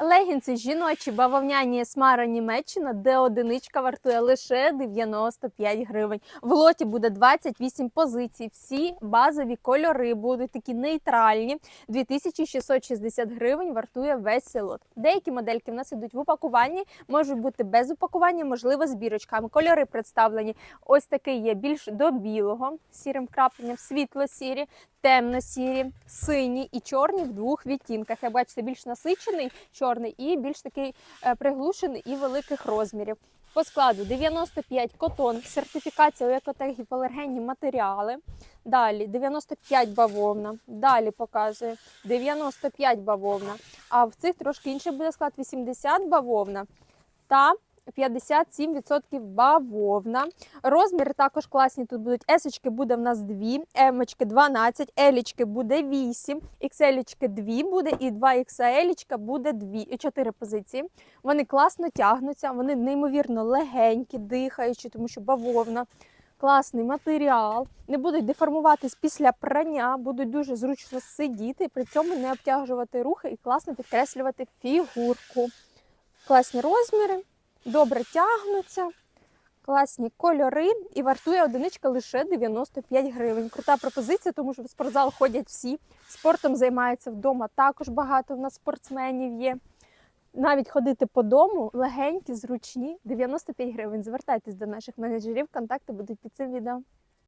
Легінці жіночі бавовняні смара Німеччина, де одиничка вартує лише 95 гривень. В лоті буде 28 позицій. Всі базові кольори будуть такі нейтральні. 2660 гривень вартує весь лот. Деякі модельки в нас ідуть в упакуванні, можуть бути без упакування, можливо, з бірочками. Кольори представлені. Ось такий є більш до білого, сірим крапленням, світло-сірі, темно-сірі, сині і чорні в двох відтінках. Як бачите, більш насичений чорний і більш такий е, приглушений і великих розмірів. По складу 95 котон, сертифікація у екотех гіпоалергенні матеріали. Далі 95 бавовна. Далі показує 95 бавовна. А в цих трошки інший буде склад 80 бавовна та 57% бавовна. Розміри також класні. Тут будуть есочки буде в нас 2, емочки 12, елічки буде 8, ікселічки 2 буде і 2 XL буде 2, 4 позиції. Вони класно тягнуться, вони неймовірно легенькі, дихаючі, тому що бавовна. Класний матеріал, не будуть деформуватись після прання, будуть дуже зручно сидіти, при цьому не обтяжувати рухи і класно підкреслювати фігурку. Класні розміри, добре тягнуться, класні кольори і вартує одиничка лише 95 гривень. Крута пропозиція, тому що в спортзал ходять всі. Спортом займаються вдома також багато. В нас спортсменів є. Навіть ходити по дому легенькі, зручні, 95 гривень. Звертайтесь до наших менеджерів, контакти будуть під цим відео.